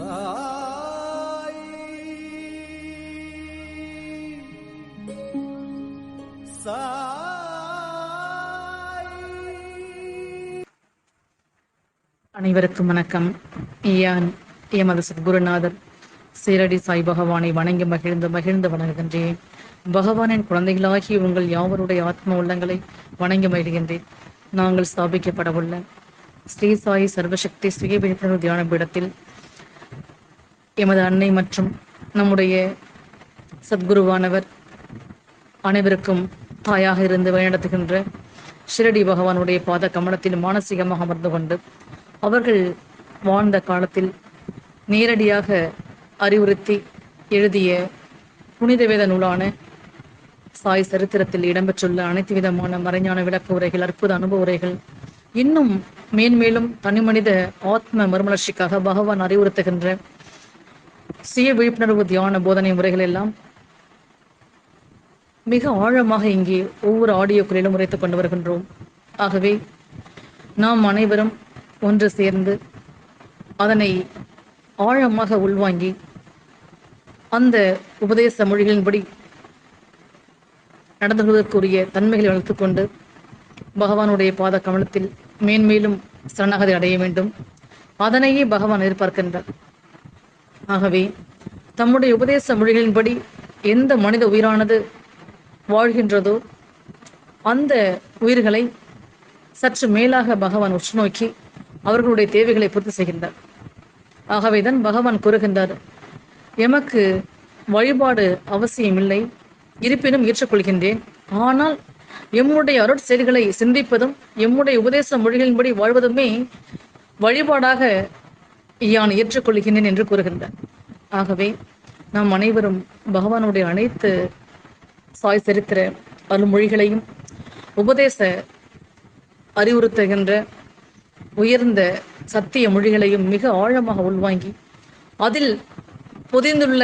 சாய். சாய். அனைவருக்கும் வணக்கம். எமது சத்குருநாதர் சீரடி சாய் பகவானை வணங்கி மகிழ்ந்து மகிழ்ந்து வணங்குகின்றேன். பகவானின் குழந்தைகளாகி உங்கள் யாவருடைய ஆத்ம உள்ளங்களை வணங்கி மகிழ்கின்றேன். நாங்கள் ஸ்தாபிக்கப்படவுள்ள ஸ்ரீ சாய் சர்வசக்தி சுய விழிப்புணர்வு தியான பீடத்தில் எமது அன்னை மற்றும் நம்முடைய சத்குருவானவர் அனைவருக்கும் தாயாக இருந்து வழிநடத்துகின்ற ஷிரடி பகவானுடைய பாத கமலத்தில் மானசீகமாக அமர்ந்து கொண்டு அவர்கள் வாழ்ந்த காலத்தில் நேரடியாக அறிவுறுத்தி எழுதிய புனித வேத நூலான சாய் சரித்திரத்தில் இடம்பெற்றுள்ள அனைத்து விதமான மறைஞான விளக்க உரைகள் அற்புத அனுபவ உரைகள் இன்னும் மேன்மேலும் தனிமனித ஆத்ம மறுமலர்ச்சிக்காக பகவான் அறிவுறுத்துகின்ற சுய விழிப்புணர்வு தியான போதனை முறைகள் எல்லாம் மிக ஆழமாக இங்கே ஒவ்வொரு ஆடியோக்களிலும் உரைத்துக் கொண்டு வருகின்றோம். ஆகவே நாம் அனைவரும் ஒன்று சேர்ந்து அதனை ஆழமாக உள்வாங்கி அந்த உபதேச மொழிகளின்படி நடந்து கொள்வதற்குரிய தன்மைகளை வளர்த்துக் கொண்டு பகவானுடைய பாத கமலத்தில் மேன்மேலும் சரணாகதி அடைய வேண்டும். அதனையே பகவான் எதிர்பார்க்கின்றார். ஆகவே தம்முடைய உபதேச மொழிகளின்படி எந்த மனித உயிரானது வாழ்கின்றதோ அந்த உயிர்களை சற்று மேலாக பகவான் உற்று நோக்கி அவர்களுடைய தேவைகளை பூர்த்தி செய்கின்றார். ஆகவேதான் பகவான் கூறுகின்றார் எமக்கு வழிபாடு அவசியமில்லை. இருப்பினும் ஏற்றுக்கொள்கின்றேன். ஆனால் எம்முடைய அருட்செயல்களை சிந்திப்பதும் எம்முடைய உபதேச மொழிகளின்படி வாழ்வதுமே வழிபாடாக யான் ஏற்றுக்கொள்கின்றேன் என்று கூறுகின்றார் ஆகவே நாம் அனைவரும் பகவானுடைய அனைத்து சாய் சரித்திர அருள்மொழிகளையும் உபதேச அறிவுறுத்துகின்ற உயர்ந்த சத்திய மொழிகளையும் மிக ஆழமாக உள்வாங்கி அதில் பொதிந்துள்ள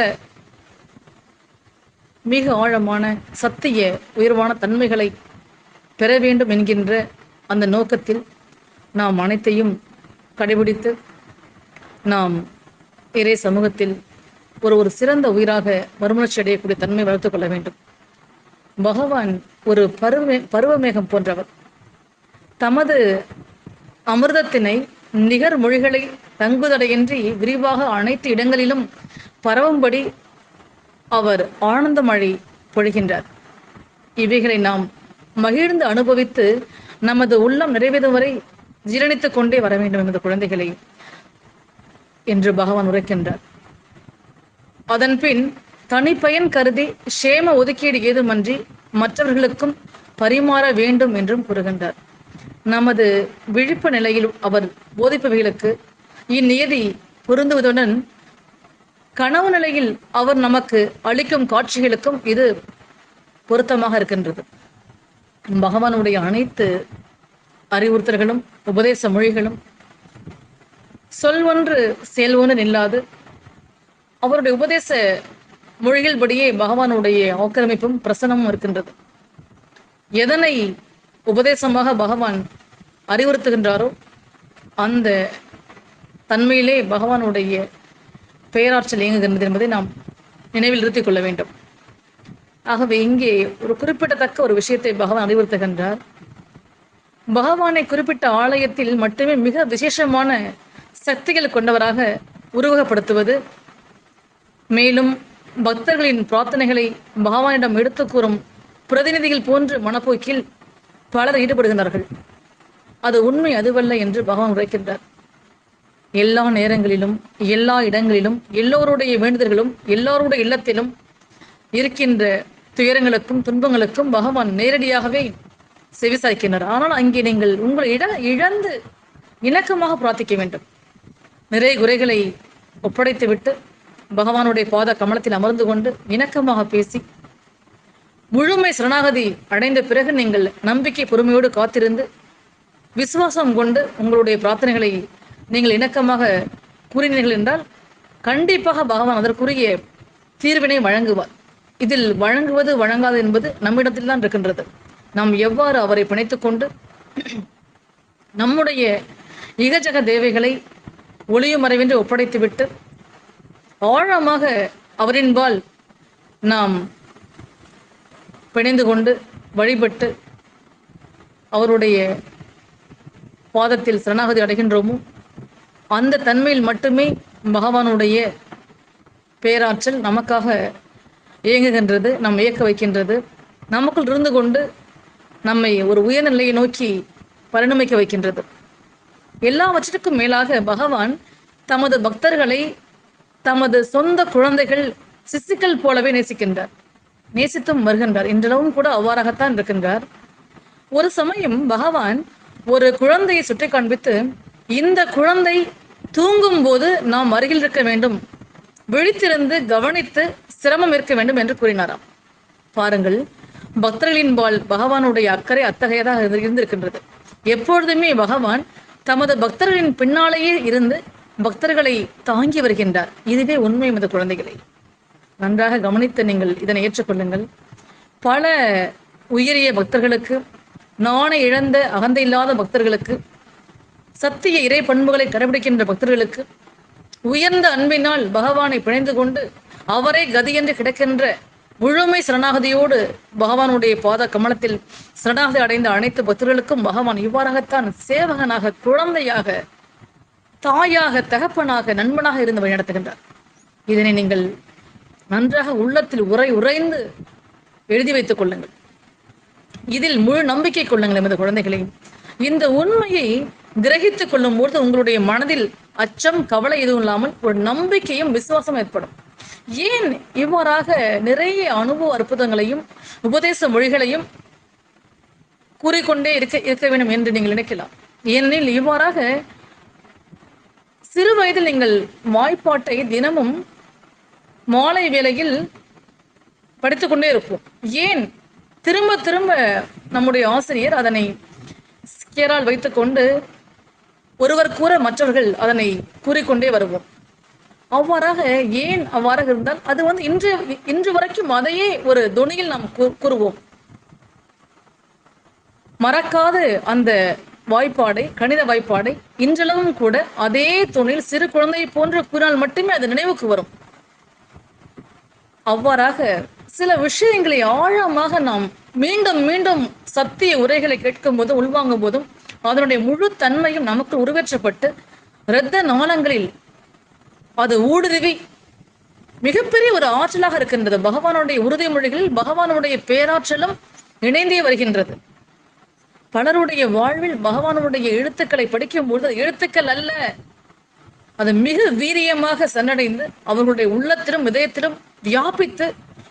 மிக ஆழமான சத்திய உயர்வான தன்மைகளை பெற வேண்டும் என்கின்ற அந்த நோக்கத்தில் நாம் அனைத்தையும் கடைபிடித்து நாம் இறை சமூகத்தில் ஒரு ஒரு சிறந்த உயிராக மறுமலர்ச்சி அடையக்கூடிய தன்மை வளர்த்துக் கொள்ள வேண்டும். பகவான் ஒரு பருவ பருவமேகம் போன்றவர். தமது அமிர்தத்தினை நிகர் மொழிகளை தங்குதடையின்றி விரிவாக அனைத்து இடங்களிலும் பரவும்படி அவர் ஆனந்த மழை பொழிகின்றார். இவைகளை நாம் மகிழ்ந்து அனுபவித்து நமது உள்ளம் நிறைவேறும் வரை ஜீரணித்துக் கொண்டே வர வேண்டும் எமது குழந்தைகளை. என்று பகவான் உரைக்கின்றார். அதன்பின் தனிப்பயன் கருதி சேம ஒதுக்கீடு ஏதுமன்றி மற்றவர்களுக்கும் பரிமாற வேண்டும் என்றும் கூறுகின்றார். நமது விழிப்பு நிலையில் அவர் போதிப்பவர்களுக்கு இந்நியதி பொருந்துவதுடன் கனவு நிலையில் அவர் நமக்கு அளிக்கும் காட்சிகளுக்கும் இது பொருத்தமாக இருக்கின்றது. பகவானுடைய அனைத்து அறிவுறுத்தல்களும் உபதேச மொழிகளும் சொல் ஒன்று செயல் ஒன்று நில்லாது. அவருடைய உபதேச மொழிகள்படியே பகவானுடைய ஆக்கிரமிப்பும் பிரசனமும் இருக்கின்றது. எதனை உபதேசமாக பகவான் அறிவுறுத்துகின்றாரோ அந்த தன்மையிலே பகவானுடைய பெயராற்றல் இயங்குகின்றது என்பதை நாம் நினைவில் நிறுத்திக் கொள்ள வேண்டும். ஆகவே இங்கே ஒரு குறிப்பிடத்தக்க ஒரு விஷயத்தை பகவான் அறிவுறுத்துகின்றார். பகவானை குறிப்பிட்ட ஆலயத்தில் மட்டுமே மிக விசேஷமான சக்திகள் கொண்டவராக உருவகப்படுத்துவது. மேலும் பக்தர்களின் பிரார்த்தனைகளை பகவானிடம் எடுத்து கூறும் பிரதிநிதிகள் போன்று மனப்போக்கில் பலர் ஈடுபடுகின்றார்கள். அது உண்மை அதுவல்ல என்று பகவான் உரைக்கின்றார். எல்லா நேரங்களிலும் எல்லா இடங்களிலும் எல்லோருடைய வேண்டுதல்களும் எல்லோருடைய இல்லத்திலும் இருக்கின்ற துயரங்களுக்கும் துன்பங்களுக்கும் பகவான் நேரடியாகவே செவிசாய்க்கின்றார். ஆனால் அங்கே நீங்கள் உங்களை இழ இழந்து இணக்கமாக பிரார்த்திக்க வேண்டும். நிறை குறைகளை ஒப்படைத்துவிட்டு பகவானுடைய பாத கமலத்தில் அமர்ந்து கொண்டு இணக்கமாக பேசி முழுமை சரணாகதி அடைந்த பிறகு நீங்கள் நம்பிக்கை பொறுமையோடு காத்திருந்து விசுவாசம் கொண்டு உங்களுடைய பிரார்த்தனைகளை நீங்கள் இணக்கமாக கூறினீர்கள் என்றால் கண்டிப்பாக பகவான் அதற்குரிய தீர்வினை வழங்குவார். இதில் வழங்குவது வழங்காது என்பது நம்மிடத்தில் தான் இருக்கின்றது. நாம் எவ்வாறு அவரை பிணைத்து கொண்டு நம்முடைய இகஜக தேவைகளை ஒளியும் மறைவின்றி ஒப்படைத்துவிட்டு ஆழமாக அவரின்பால் நாம் பிணைந்து கொண்டு வழிபட்டு அவருடைய பாதத்தில் சரணாகதி அடைகின்றோமோ அந்த தன்மையில் மட்டுமே பகவானுடைய பேராற்றல் நமக்காக இயங்குகின்றது நம் இயக்க வைக்கின்றது. நமக்குள் இருந்து கொண்டு நம்மை ஒரு உயர்நிலையை நோக்கி பரிணமிக்க வைக்கின்றது. எல்லாவற்றிற்கும் மேலாக பகவான் தமது பக்தர்களை தமது சொந்த குழந்தைகள் சிசுக்கள் போலவே நேசிக்கின்றார். நேசித்தும் வருகின்றார். இன்றளவும் கூட அவ்வாறாகத்தான் இருக்கின்றார். ஒரு சமயம் பகவான் ஒரு குழந்தையை சுற்றி காண்பித்து இந்த குழந்தை தூங்கும் போது நாம் அருகில் இருக்க வேண்டும். விழித்திருந்து கவனித்து சிரமம் இருக்க வேண்டும் என்று கூறினாராம். பாருங்கள் பக்தர்களின் பால் பகவானுடைய அக்கறை அத்தகையதாக இருந்து- இருந்திருக்கின்றது. எப்பொழுதுமே பகவான் தமது பக்தர்களின் பின்னாலேயே இருந்து பக்தர்களை தாங்கி வருகின்றார். இதுவே உண்மை மத குழந்தைகளை. நன்றாக கவனித்து நீங்கள் இதனை ஏற்றுக்கொள்ளுங்கள். பல உயரிய பக்தர்களுக்கு நாணை இழந்த அகந்தை இல்லாத பக்தர்களுக்கு சத்திய இறை பண்புகளை கடைபிடிக்கின்ற பக்தர்களுக்கு உயர்ந்த அன்பினால் பகவானை பிணைந்து கொண்டு அவரே கதி என்று கிடக்கின்ற முழுமை சரணாகதியோடு பகவானுடைய பாத கமலத்தில் சரணாகதி அடைந்த அனைத்து பக்தர்களுக்கும் பகவான் இவ்வாறாகத்தான் சேவகனாக குழந்தையாக தாயாக தகப்பனாக நண்பனாக இருந்து வழிநடத்துகின்றார். இதனை நீங்கள் நன்றாக உள்ளத்தில் உரை உறைந்து எழுதி வைத்துக் கொள்ளுங்கள். இதில் முழு நம்பிக்கை கொள்ளுங்கள் எமது குழந்தைகளை. இந்த உண்மையை கிரகித்துக் கொள்ளும் பொழுது உங்களுடைய மனதில் அச்சம் கவலை எதுவும் இல்லாமல் ஒரு நம்பிக்கையும் விசுவாசம் ஏற்படும். ஏன் இவ்வாறாக நிறைய அனுபவ அற்புதங்களையும் உபதேச மொழிகளையும் கூறிக்கொண்டே இருக்க இருக்க வேண்டும் என்று நீங்கள் நினைக்கலாம். ஏனெனில் இவ்வாறாக சிறு வயதில் நீங்கள் வாய்ப்பாட்டை தினமும் மாலை வேளையில் படித்துக்கொண்டே இருப்போம். ஏன் திரும்ப திரும்ப நம்முடைய ஆசிரியர் அதனை ஸ்கேரால் வைத்துக்கொண்டு ஒருவர் கூற மற்றவர்கள் அதனை கூறிக்கொண்டே வருவோம். அவ்வாறாக ஏன் அவ்வாறாக இருந்தால் அது வந்து இன்று இன்று வரைக்கும் அதையே ஒரு தொனியில் நாம் கூறுவோம். மறக்காத அந்த வாய்ப்பாடை கணித வாய்ப்பாடை. இன்றளவும் கூட அதே துணியில் சிறு குழந்தையை போன்று கூறினால் மட்டுமே அது நினைவுக்கு வரும். அவ்வாறாக சில விஷயங்களை ஆழமாக நாம் மீண்டும் மீண்டும் சத்திய உரைகளை கேட்கும் போதும் உள்வாங்கும் போதும் அதனுடைய முழு தன்மையும் நமக்கு உருவேற்றப்பட்டு இரத்த நாளங்களில் அது ஊடுருவி மிகப்பெரிய ஒரு ஆற்றலாக இருக்கின்றது. பகவானுடைய உறுதிமொழிகளில் பகவானுடைய பேராற்றலும் இணைந்தே வருகின்றது. பலருடைய வாழ்வில் பகவானுடைய எழுத்துக்களை படிக்கும் பொழுது எழுத்துக்கள் அல்ல அது மிக வீரியமாக சென்றடைந்து அவர்களுடைய உள்ளத்திலும் இதயத்திலும் வியாபித்து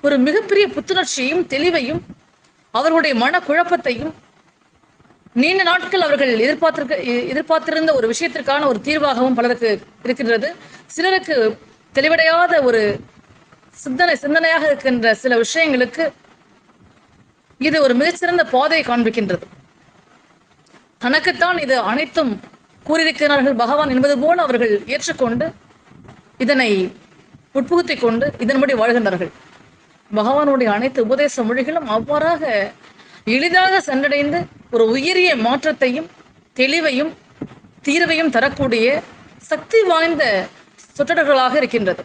ஒரு மிகப்பெரிய புத்துணர்ச்சியையும் தெளிவையும் அவர்களுடைய மனக்குழப்பத்தையும் நீண்ட நாட்கள் அவர்கள் எதிர்பார்த்திருக்க எதிர்பார்த்திருந்த ஒரு விஷயத்திற்கான ஒரு தீர்வாகவும் பலருக்கு இருக்கின்றது சிலருக்கு தெளிவடையாத ஒரு சிந்தனை சிந்தனையாக இருக்கின்ற சில விஷயங்களுக்கு இது ஒரு மிகச்சிறந்த பாதையை காண்பிக்கின்றது. தனக்குத்தான் இது அனைத்தும் கூறியிருக்கிறார்கள். பகவான் என்பது போல அவர்கள் ஏற்றுக்கொண்டு இதனை உட்புகுத்திக் கொண்டு இதன்படி வாழ்கின்றார்கள். பகவானுடைய அனைத்து உபதேச மொழிகளும் அவ்வாறாக எளிதாக சென்றடைந்து ஒரு உயரிய மாற்றத்தையும் தெளிவையும் தீர்வையும் தரக்கூடிய சக்தி வாய்ந்த சொற்றொடர்களாக இருக்கின்றது.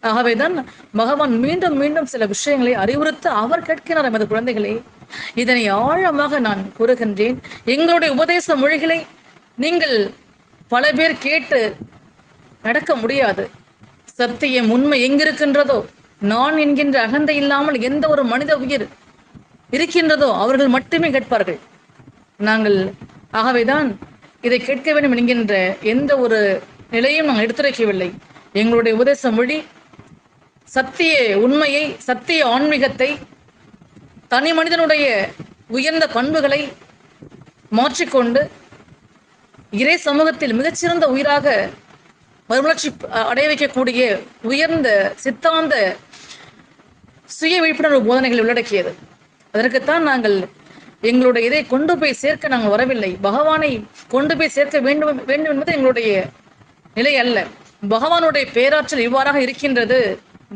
ஆகவேதான் பகவான் மீண்டும் மீண்டும் சில விஷயங்களை அறிவுறுத்த அவர் கேட்கிறார் எமது குழந்தைகளே. இதனை ஆழமாக நான் கூறுகின்றேன். எங்களுடைய உபதேச மொழிகளை நீங்கள் பல பேர் கேட்டு நடக்க முடியாது. சத்தியம் உண்மை எங்கிருக்கின்றதோ? நான் என்கின்ற அகந்தை இல்லாமல் எந்த ஒரு மனித உயிர் இருக்கின்றதோ அவர்கள் மட்டுமே கேட்பார்கள். நாங்கள் ஆகவேதான் இதை கேட்க வேண்டும் என்கின்ற எந்த ஒரு நிலையும் நாங்கள் எடுத்துரைக்கவில்லை. எங்களுடைய உபதேச மொழி சத்திய உண்மையை சத்திய ஆன்மீகத்தை தனி மனிதனுடைய உயர்ந்த பண்புகளை மாற்றிக்கொண்டு இறை சமூகத்தில் மிகச்சிறந்த உயிராக மறுமலர்ச்சி அடைய வைக்கக்கூடிய உயர்ந்த சித்தாந்த சுய விழிப்புணர்வு போதனைகளை உள்ளடக்கியது. அதற்குத்தான் நாங்கள் எங்களுடைய இதை கொண்டு போய் சேர்க்க நாங்கள் வரவில்லை. பகவானை கொண்டு போய் சேர்க்க வேண்டும் வேண்டும் என்பது எங்களுடைய நிலை அல்ல. பகவானுடைய பேராற்றல் இவ்வாறாக இருக்கின்றது?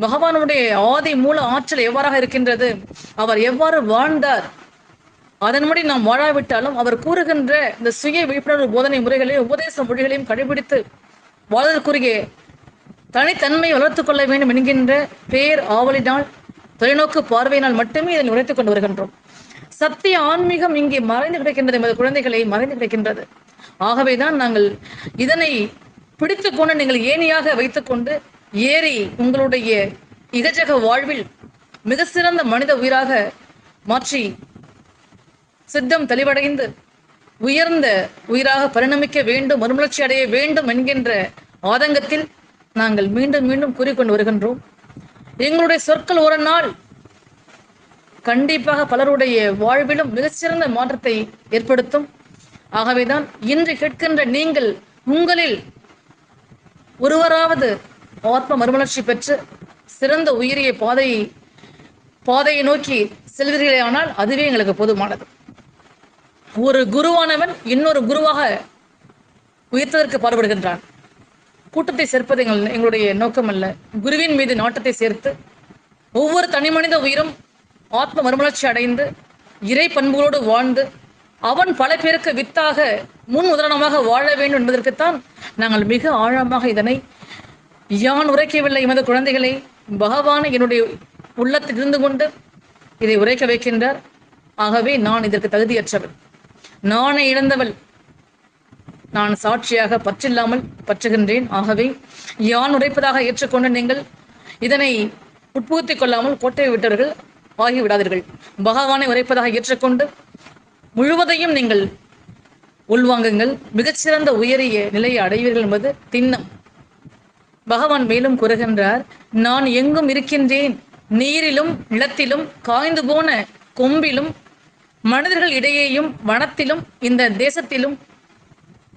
பகவானுடைய ஆதி மூல ஆற்றல் எவ்வாறாக இருக்கின்றது? அவர் எவ்வாறு வாழ்ந்தார்? அதன்படி நாம் வாழாவிட்டாலும் அவர் கூறுகின்ற இந்த சுய விழிப்புணர்வு போதனை முறைகளையும் உபதேச மொழிகளையும் கடைபிடித்து வாழ்வதற்குரிய தனித்தன்மை வளர்த்து கொள்ள வேண்டும் என்கின்ற பேர் ஆவலினால் தொலைநோக்கு பார்வையினால் மட்டுமே இதில் உழைத்துக் கொண்டு வருகின்றோம். சத்திய ஆன்மீகம் இங்கே மறைந்து கிடக்கின்றது எமது குழந்தைகளை மறைந்து கிடக்கின்றது. ஆகவேதான் நாங்கள் இதனை பிடித்துக்கொண்டு நீங்கள் ஏணியாக வைத்துக்கொண்டு ஏறி உங்களுடைய இகஜக வாழ்வில் மிக சிறந்த மனித உயிராக மாற்றி சித்தம் தெளிவடைந்து உயர்ந்த உயிராக பரிணமிக்க வேண்டும் மறுமலர்ச்சி அடைய வேண்டும் என்கின்ற ஆதங்கத்தில் நாங்கள் மீண்டும் மீண்டும் கூறிக்கொண்டு வருகின்றோம். எங்களுடைய சொற்கள் ஒரு நாள் கண்டிப்பாக பலருடைய வாழ்விலும் மிகச்சிறந்த மாற்றத்தை ஏற்படுத்தும். ஆகவேதான் இன்று கேட்கின்ற நீங்கள் உங்களில் ஒருவராவது ஆத்ம மறுமலர்ச்சி பெற்று சிறந்த உயிரிய பாதையை பாதையை நோக்கி செல்கிறீர்களே ஆனால் அதுவே எங்களுக்கு போதுமானது. ஒரு குருவானவன் இன்னொரு குருவாக உயர்த்ததற்கு பாடுபடுகின்றான். கூட்டத்தை சேர்ப்பது எங்கள் எங்களுடைய நோக்கம் அல்ல குருவின் மீது நாட்டத்தை சேர்த்து ஒவ்வொரு தனி மனித உயிரும் ஆத்ம மறுமலர்ச்சி அடைந்து இறை பண்புகளோடு வாழ்ந்து அவன் பல பேருக்கு வித்தாக முன் உதாரணமாக வாழ வேண்டும் என்பதற்குத்தான் நாங்கள் மிக ஆழமாக இதனை யான் உரைக்கவில்லை எமது குழந்தைகளை. பகவானை என்னுடைய உள்ளத்தில் இருந்து கொண்டு இதை உரைக்க வைக்கின்றார். ஆகவே நான் இதற்கு தகுதியற்றவள் நானே இழந்தவள். நான் சாட்சியாக பற்றில்லாமல் பற்றுகின்றேன். ஆகவே யான் உரைப்பதாக ஏற்றுக்கொண்டு நீங்கள் இதனை உட்புகுத்திக் கொள்ளாமல் கோட்டையை விட்டவர்கள் ஆகிவிடாதீர்கள். பகவானை உரைப்பதாக ஏற்றுக்கொண்டு முழுவதையும் நீங்கள் உள்வாங்குங்கள். மிகச்சிறந்த உயரிய நிலையை அடைவீர்கள் என்பது திண்ணம். பகவான் மேலும் கூறுகின்றார் நான் எங்கும் இருக்கின்றேன். நீரிலும் நிலத்திலும் காய்ந்து போன கொம்பிலும் மனிதர்கள் இடையேயும் வனத்திலும் இந்த தேசத்திலும்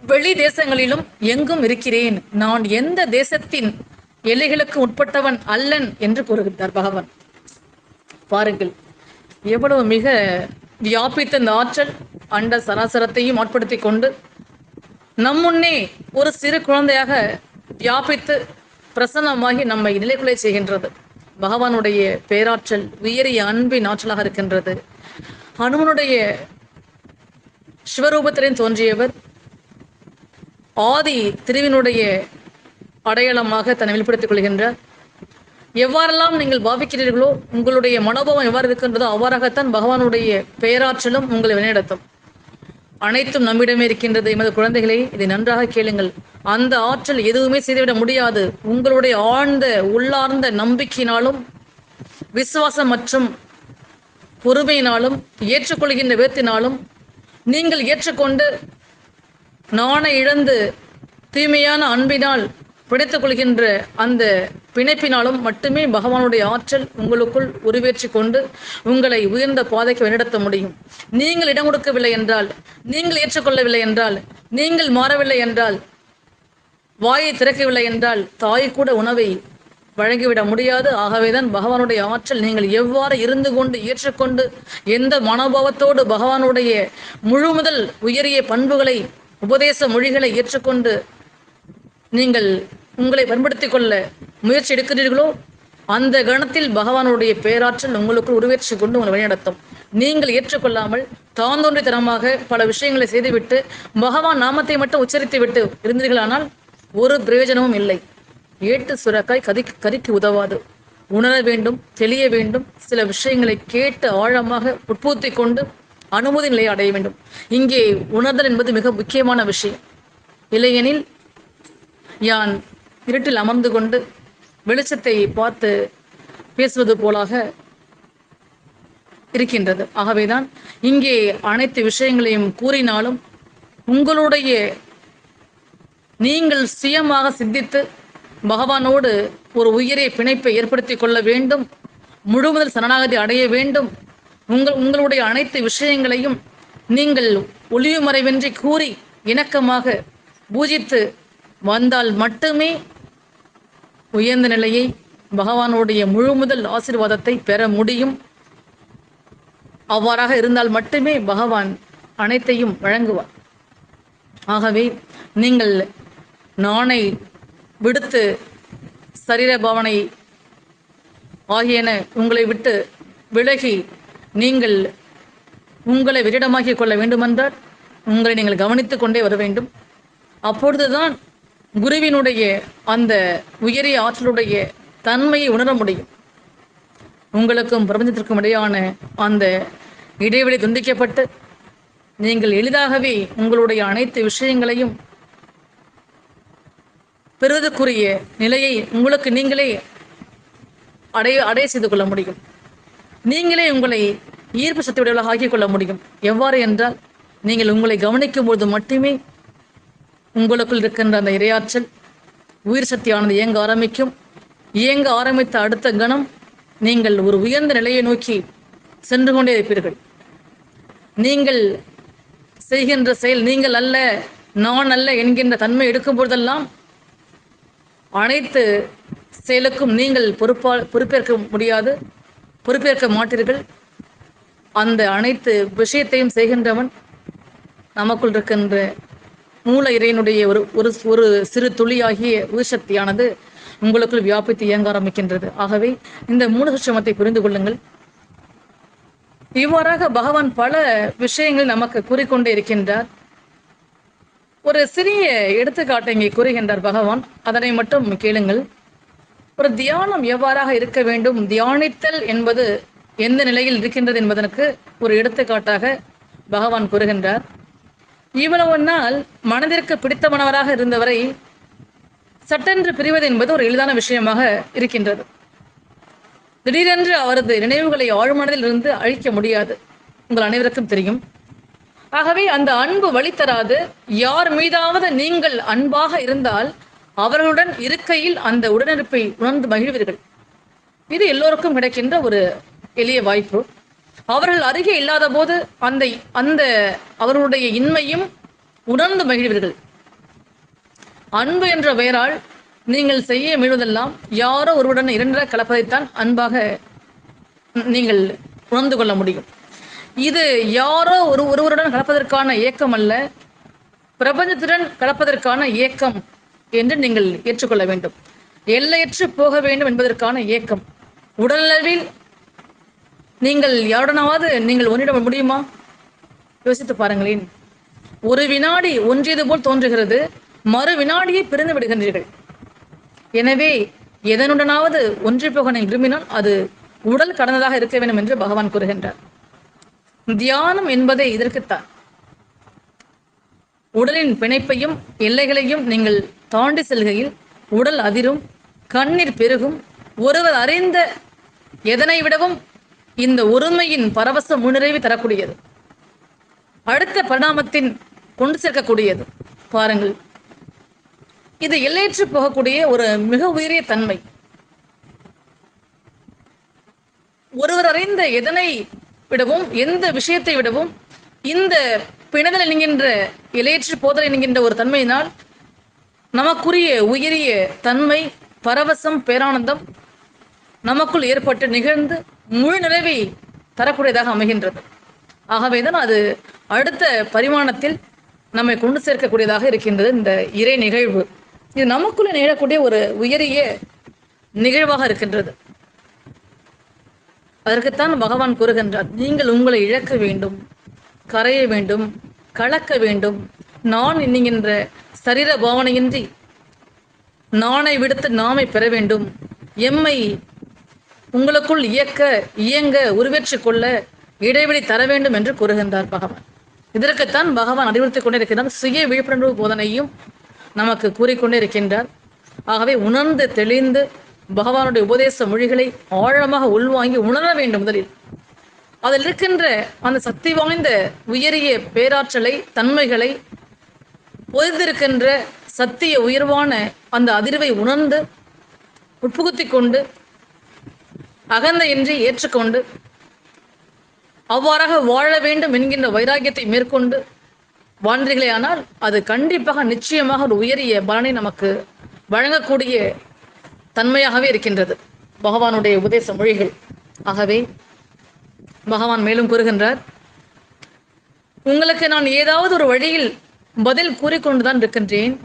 வெளி தேசங்களிலும் எங்கும் இருக்கிறேன். நான் எந்த தேசத்தின் எல்லைகளுக்கு உட்பட்டவன் அல்லன் என்று கூறுகின்றார் பகவான். பாருங்கள் எவ்வளவு மிக வியாபித்த இந்த ஆற்றல் அண்ட சராசரத்தையும் ஆட்படுத்தி கொண்டு நம்முன்னே ஒரு சிறு குழந்தையாக வியாபித்து பிரசன்னமாகி நம்மை நிலைக்குலை செய்கின்றது. பகவானுடைய பேராற்றல் உயரிய அன்பின் ஆற்றலாக இருக்கின்றது. ஹனுமனுடைய சிவரூபத்திலே தோன்றியவர் ஆதி திருவினுடைய அடையாளமாக தன்னை வெளிப்படுத்திக் கொள்கின்றார் எவ்வாறெல்லாம் நீங்கள் பாவிக்கிறீர்களோ உங்களுடைய மனோபாவம் எவ்வாறு இருக்கின்றதோ அவ்வாறாகத்தான் பகவானுடைய பேராற்றலும் உங்களை வழிநடத்தும். அனைத்தும் நம்மிடமே இருக்கின்றது. எமது குழந்தைகளை இதை நன்றாக கேளுங்கள். அந்த ஆற்றல் எதுவுமே செய்துவிட முடியாது. உங்களுடைய ஆழ்ந்த உள்ளார்ந்த நம்பிக்கையினாலும் விசுவாசம் மற்றும் பொறுமையினாலும் ஏற்றுக்கொள்கின்ற விதத்தினாலும் நீங்கள் ஏற்றுக்கொண்டு நாண இழந்து தூய்மையான அன்பினால் பிடித்துக் கொள்கின்ற அந்த பிணைப்பினாலும் மட்டுமே பகவானுடைய ஆற்றல் உங்களுக்குள் உருவேற்றி கொண்டு உங்களை உயர்ந்த பாதைக்கு வழிநடத்த முடியும். நீங்கள் இடம் கொடுக்கவில்லை என்றால் நீங்கள் ஏற்றுக்கொள்ளவில்லை என்றால் நீங்கள் மாறவில்லை என்றால் வாயை திறக்கவில்லை என்றால் தாய் கூட உணவை வழங்கிவிட முடியாது. ஆகவேதான் பகவானுடைய ஆற்றல் நீங்கள் எவ்வாறு இருந்து கொண்டு ஏற்றுக்கொண்டு எந்த மனோபாவத்தோடு பகவானுடைய முழு முதல் உயரிய பண்புகளை உபதேச மொழிகளை ஏற்றுக்கொண்டு நீங்கள் உங்களை பயன்படுத்திக் கொள்ள முயற்சி எடுக்கிறீர்களோ அந்த கணத்தில் பகவானுடைய பேராற்றல் உங்களுக்குள் உருவேற்றி கொண்டு உங்களை வழிநடத்தும். நீங்கள் ஏற்றுக்கொள்ளாமல் தாந்தோன்றித்தனமாக பல விஷயங்களை செய்துவிட்டு பகவான் நாமத்தை மட்டும் உச்சரித்து விட்டு இருந்தீர்களானால் ஒரு பிரயோஜனமும் இல்லை. ஏட்டு சுரக்காய் கதி கறிக்கு உதவாது. உணர வேண்டும் தெளிய வேண்டும் சில விஷயங்களை கேட்டு ஆழமாக உட்பூத்தி கொண்டு அனுமதி நிலையை அடைய வேண்டும். இங்கே உணர்தல் என்பது மிக முக்கியமான விஷயம். இல்லையெனில் யான் இருட்டில் அமர்ந்து கொண்டு வெளிச்சத்தை பார்த்து பேசுவது போலாக இருக்கின்றது. ஆகவேதான் இங்கே அனைத்து விஷயங்களையும் கூறினாலும் உங்களுடைய நீங்கள் சுயமாக சிந்தித்து பகவானோடு ஒரு உயிரை பிணைப்பை ஏற்படுத்திக் கொள்ள வேண்டும் முழுமுதல் சரணாகதி அடைய வேண்டும் உங்கள் உங்களுடைய அனைத்து விஷயங்களையும் நீங்கள் ஒளிவு மறைவின்றி கூறி இணக்கமாக பூஜித்து வந்தால் மட்டுமே உயர்ந்த நிலையை பகவானுடைய முழுமுதல் ஆசீர்வாதத்தை பெற முடியும். அவ்வாறாக இருந்தால் மட்டுமே பகவான் அனைத்தையும் வழங்குவார். ஆகவே நீங்கள் நாணை விடுத்து சரீர பாவனை ஆகியன உங்களை விட்டு விலகி நீங்கள் உங்களை விரிடமாக்கிக் கொள்ள வேண்டுமென்றால் உங்களை நீங்கள் கவனித்துக் கொண்டே வர வேண்டும். அப்பொழுதுதான் குருவினுடைய அந்த உயரிய ஆற்றலுடைய தன்மையை உணர முடியும். உங்களுக்கும் பிரபஞ்சத்திற்கும் இடையான அந்த இடைவெளி துண்டிக்கப்பட்டு நீங்கள் எளிதாகவே உங்களுடைய அனைத்து விஷயங்களையும் பெறுவதற்குரிய நிலையை உங்களுக்கு நீங்களே அடைய அடைய செய்து கொள்ள முடியும். நீங்களே உங்களை ஈர்ப்பு சக்தி ஆக்கிக் கொள்ள முடியும். எவ்வாறு என்றால் நீங்கள் உங்களை கவனிக்கும் பொழுது மட்டுமே உங்களுக்குள் இருக்கின்ற அந்த இரையாற்றல் உயிர் சக்தியானது இயங்க ஆரம்பிக்கும். இயங்க ஆரம்பித்த அடுத்த கணம் நீங்கள் ஒரு உயர்ந்த நிலையை நோக்கி சென்று கொண்டே இருப்பீர்கள். நீங்கள் செய்கின்ற செயல் நீங்கள் அல்ல நான் அல்ல என்கின்ற தன்மை எடுக்கும் பொழுதெல்லாம் அனைத்து செயலுக்கும் நீங்கள் பொறுப்பா பொறுப்பேற்க முடியாது. பொறுப்பேற்க மாட்டீர்கள். அந்த அனைத்து விஷயத்தையும் செய்கின்றவன் நமக்குள் இருக்கின்ற மூல இறையினுடைய ஒரு ஒரு ஒரு சிறு துளியாகிய உயிர்சக்தியானது உங்களுக்குள் வியாபித்து இயங்க ஆரம்பிக்கின்றது. ஆகவே இந்த மூல புரிந்து கொள்ளுங்கள். இவ்வாறாக பகவான் பல விஷயங்கள் நமக்கு கூறிக்கொண்டே இருக்கின்றார். ஒரு சிறிய எடுத்துக்காட்டை இங்கே கூறுகின்றார் பகவான். அதனை மட்டும் கேளுங்கள். ஒரு தியானம் எவ்வாறாக இருக்க வேண்டும்? தியானித்தல் என்பது எந்த நிலையில் இருக்கின்றது என்பதற்கு ஒரு எடுத்துக்காட்டாக பகவான் கூறுகின்றார். இவ்வளவு நாள் மனதிற்கு பிடித்தமானவராக இருந்தவரை சட்டென்று பிரிவது என்பது ஒரு எளிதான விஷயமாக இருக்கின்றது. திடீரென்று அவரது நினைவுகளை ஆழ்மனதில் இருந்து அழிக்க முடியாது. உங்கள் அனைவருக்கும் தெரியும். ஆகவே அந்த அன்பு வழி தராது யார் மீதாவது நீங்கள் அன்பாக இருந்தால் அவர்களுடன் இருக்கையில் அந்த உடனிருப்பை உணர்ந்து மகிழ்வீர்கள். இது எல்லோருக்கும் கிடைக்கின்ற ஒரு எளிய வாய்ப்பு. அவர்கள் அருகே இல்லாத போது அந்த அந்த அவர்களுடைய இன்மையும் உணர்ந்து மகிழ்வீர்கள். அன்பு என்ற பெயரால் நீங்கள் செய்ய மீழுவதெல்லாம் யாரோ ஒருவருடன் இரண்டர கலப்பதைத்தான் அன்பாக நீங்கள் உணர்ந்து கொள்ள முடியும். இது யாரோ ஒரு ஒருவருடன் கலப்பதற்கான இயக்கம் அல்ல பிரபஞ்சத்துடன் கலப்பதற்கான இயக்கம் என்று நீங்கள் ஏற்றுக்கொள்ள வேண்டும். எல்லையற்று போக வேண்டும் என்பதற்கான இயக்கம் உடலளவில் நீங்கள் யாருடனாவது நீங்கள் ஒன்றிட முடியுமா? யோசித்து பாருங்களேன். ஒரு வினாடி ஒன்றியது போல் தோன்றுகிறது மறு வினாடியை பிரிந்து விடுகின்றீர்கள். எனவே எதனுடனாவது ஒன்றி போக நீங்கள் விரும்பினால் அது உடல் கடந்ததாக இருக்க வேண்டும் என்று பகவான் கூறுகின்றார். தியானம் என்பதே இதற்குத்தான். உடலின் பிணைப்பையும் எல்லைகளையும் நீங்கள் தாண்டி செல்கையில் உடல் அதிரும் கண்ணீர் பெருகும். ஒருவர் அறிந்த எதனை விடவும் இந்த ஒருமையின் பரவச முன்னிறைவு தரக்கூடியது. அடுத்த பரிணாமத்தின் கொண்டு சேர்க்கக்கூடியது. பாருங்கள். இது எல்லையற்று போகக்கூடிய ஒரு மிக உயரிய தன்மை. ஒருவர் அறிந்த எதனை விடவும் எந்த விஷயத்தை விடவும் இந்த பிணதல் என்கின்ற இலையற்று போதல் என்கின்ற ஒரு தன்மையினால் நமக்குரிய உயரிய தன்மை பரவசம் பேரானந்தம் நமக்குள் ஏற்பட்டு நிகழ்ந்து முழு நிறைவை தரக்கூடியதாக அமைகின்றது. ஆகவேதான் அது அடுத்த பரிமாணத்தில் நம்மை கொண்டு சேர்க்கக்கூடியதாக இருக்கின்றது இந்த இறை நிகழ்வு. இது நமக்குள்ள நிகழக்கூடிய ஒரு உயரிய நிகழ்வாக இருக்கின்றது. அதற்குத்தான் பகவான் கூறுகின்றார் நீங்கள் உங்களை இழக்க வேண்டும். கரைய வேண்டும் கலக்க வேண்டும். நான் இன்னிங்கின்ற சரீர பாவனையின்றி நானை விடுத்து நாமை பெற வேண்டும். எம்மை உங்களுக்குள் இயக்க இயங்க உருவேற்றி கொள்ள இடைவெளி தர வேண்டும் என்று கூறுகின்றார் பகவான். இதற்குத்தான் பகவான் அறிவுறுத்திக் கொண்டிருக்கிறார். சுய விழிப்புணர்வு போதனையும் நமக்கு கூறிக்கொண்டே இருக்கின்றார் ஆகவே உணர்ந்து தெளிந்து பகவானுடைய உபதேச மொழிகளை ஆழமாக உள்வாங்கி உணர வேண்டும் முதலில். அதில் இருக்கின்ற அந்த சக்தி வாய்ந்த உயரிய பேராற்றலை தன்மைகளை பொதிந்திருக்கின்ற சத்திய உயர்வான அந்த அதிர்வை உணர்ந்து உட்புகுத்திக் கொண்டு அகந்தையின்றி ஏற்றுக்கொண்டு அவ்வாறாக வாழ வேண்டும் என்கின்ற வைராக்கியத்தை மேற்கொண்டு வாழ்ந்தீர்களேயானால் அது கண்டிப்பாக நிச்சயமாக ஒரு உயரிய பலனை நமக்கு வழங்கக்கூடிய தன்மையாகவே இருக்கின்றது. பகவானுடைய உபதேச மொழிகள். ஆகவே பகவான் மேலும் கூறுகின்றார் உங்களுக்கு நான் ஏதாவது ஒரு வழியில் பதில் கூறிக்கொண்டுதான் இருக்கின்றேன்.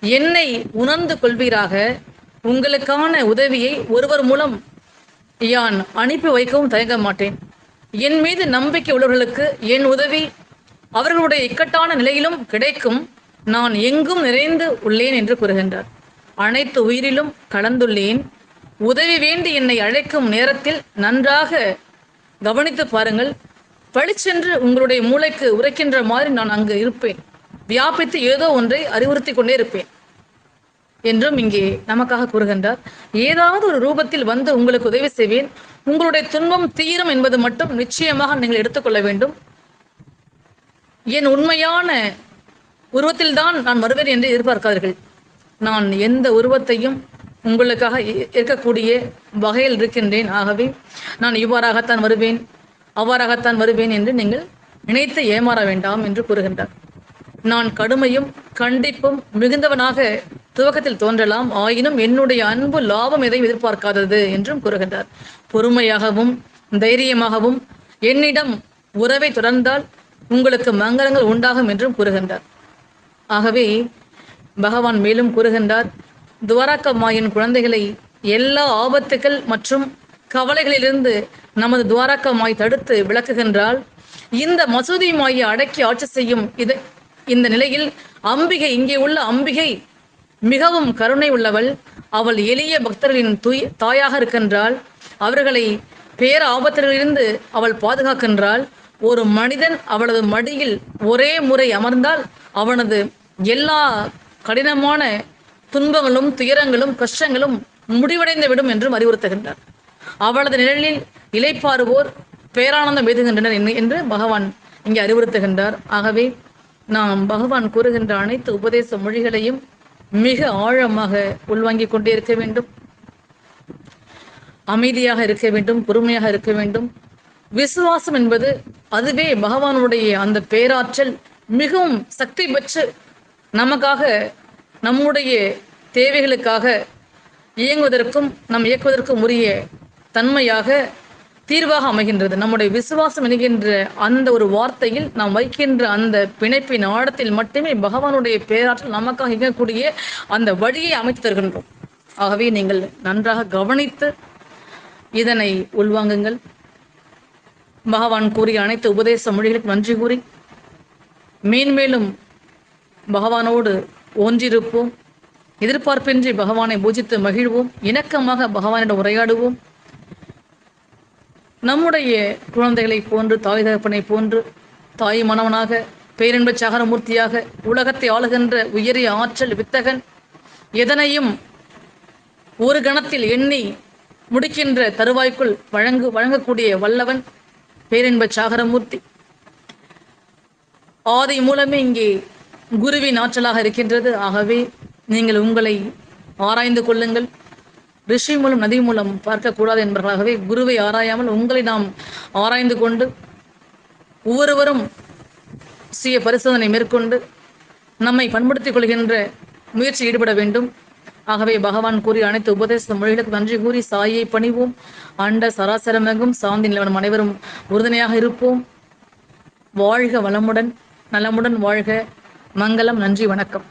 என்னை உணர்ந்து கொள்வீராக. உங்களுக்கான உதவியை ஒருவர் மூலம் யான் அனுப்பி வைக்கவும் தயங்க மாட்டேன். என் மீது நம்பிக்கை உள்ளவர்களுக்கு என் உதவி அவர்களுடைய இக்கட்டான நிலையிலும் கிடைக்கும். நான் எங்கும் நிறைந்து உள்ளேன் என்று கூறுகின்றார். அனைத்து உயிரிலும் கலந்துள்ளேன். உதவி வேண்டி என்னை அழைக்கும் நேரத்தில் நன்றாக கவனித்து பாருங்கள் பளிச்சென்று உங்களுடைய மூளைக்கு உரைக்கின்ற மாதிரி நான் அங்கு இருப்பேன். வியாபித்து ஏதோ ஒன்றை அறிவுறுத்தி கொண்டே இருப்பேன். என்றும் இங்கே நமக்காக கூறுகின்றார் ஏதாவது ஒரு ரூபத்தில் வந்து உங்களுக்கு உதவி செய்வேன். உங்களுடைய துன்பம் தீரும் என்பது மட்டும் நிச்சயமாக நீங்கள் எடுத்துக்கொள்ள வேண்டும். என் உண்மையான உருவத்தில்தான் நான் வருவேன் என்று எதிர்பார்க்காதீர்கள். நான் எந்த உருவத்தையும் உங்களுக்காக இ- இருக்கக்கூடிய வகையில் இருக்கின்றேன். ஆகவே நான் இவ்வாறாகத்தான் வருவேன் அவ்வாறாகத்தான் வருவேன் என்று நீங்கள் நினைத்து ஏமாற வேண்டாம் என்று கூறுகின்றார். நான் கடுமையும் கண்டிப்பும் மிகுந்தவனாக துவக்கத்தில் தோன்றலாம். ஆயினும் என்னுடைய அன்பு லாபம் எதையும் எதிர்பார்க்காதது என்றும் கூறுகின்றார். பொறுமையாகவும் தைரியமாகவும் என்னிடம் உறவை தொடர்ந்தால் உங்களுக்கு மங்களங்கள் உண்டாகும் என்றும் கூறுகின்றார். ஆகவே பகவான் மேலும் கூறுகின்றார் துவாராக்கம்மாயின் குழந்தைகளை எல்லா ஆபத்துகள் மற்றும் கவலைகளிலிருந்து நமது துவாராக்கம்மாய் தடுத்து விளக்குகின்றால் இந்த மசூதி மாயை அடக்கி ஆட்சி செய்யும் இது இந்த நிலையில் அம்பிகை இங்கே உள்ள அம்பிகை மிகவும் கருணை உள்ளவள். அவள் எளிய பக்தர்களின் துய் தாயாக இருக்கின்றாள். அவர்களை பேர ஆபத்திலிருந்து அவள் பாதுகாக்கின்றாள். ஒரு மனிதன் அவளது மடியில் ஒரே முறை அமர்ந்தால் அவனது எல்லா கடினமான துன்பங்களும் துயரங்களும் கஷ்டங்களும் முடிவடைந்து விடும் என்றும் அறிவுறுத்துகின்றார். அவளது நிழலில் இலைப்பாறுவோர் பேரானந்தம் எய்துகின்றனர் என்று பகவான் இங்கே அறிவுறுத்துகின்றார். ஆகவே நாம் பகவான் கூறுகின்ற அனைத்து உபதேச மொழிகளையும் மிக ஆழமாக உள்வாங்கிக் கொண்டே இருக்க வேண்டும். அமைதியாக இருக்க வேண்டும் பொறுமையாக இருக்க வேண்டும். விசுவாசம் என்பது அதுவே பகவானுடைய அந்த பேராற்றல் மிகவும் சக்தி பெற்று நமக்காக நம்முடைய தேவைகளுக்காக இயங்குவதற்கும் நம் இயக்குவதற்கும் உரிய தன்மையாக தீர்வாக அமைகின்றது. நம்முடைய விசுவாசம் என்கின்ற அந்த ஒரு வார்த்தையில் நாம் வைக்கின்ற அந்த பிணைப்பின் ஆழத்தில் மட்டுமே பகவானுடைய பேராற்றல் நமக்காக இயங்கக்கூடிய அந்த வழியை அமைத்து தருகின்றோம். ஆகவே நீங்கள் நன்றாக கவனித்து இதனை உள்வாங்குங்கள். பகவான் கூறிய அனைத்து உபதேச மொழிகளுக்கு நன்றி கூறி மேன்மேலும் பகவானோடு ஒன்றிருப்போம். எதிர்பார்ப்பின்றி பகவானை பூஜித்து மகிழ்வோம். இணக்கமாக பகவானிடம் உரையாடுவோம். நம்முடைய குழந்தைகளை போன்று தாய் தகப்பனை போன்று தாய் மனவனாக பேரின்ப சகரமூர்த்தியாக உலகத்தை ஆளுகின்ற உயரிய ஆற்றல் வித்தகன் எதனையும் ஒரு கணத்தில் எண்ணி முடிக்கின்ற தருவாய்க்குள் வழங்கு வழங்கக்கூடிய வல்லவன் பேரின்ப சாகரமூர்த்தி. ஆதி மூலமே இங்கே குருவின் ஆற்றலாக இருக்கின்றது. ஆகவே நீங்கள் உங்களை ஆராய்ந்து கொள்ளுங்கள். ரிஷி மூலம் நதி மூலம் பார்க்கக்கூடாது என்பவர்களாகவே குருவை ஆராயாமல் உங்களை நாம் ஆராய்ந்து கொண்டு ஒவ்வொருவரும் சுய பரிசோதனை மேற்கொண்டு நம்மை பண்படுத்திக் கொள்கின்ற முயற்சி ஈடுபட வேண்டும். ஆகவே பகவான் கூறிய அனைத்து உபதேச மொழிகளுக்கு நன்றி கூறி சாயை பணிவோம். அண்ட சராசரமெங்கும் சாந்தி நிலவனம் அனைவரும் உறுதுணையாக இருப்போம். வாழ்க வளமுடன் நலமுடன் வாழ்க. மங்களம் நன்றி வணக்கம்.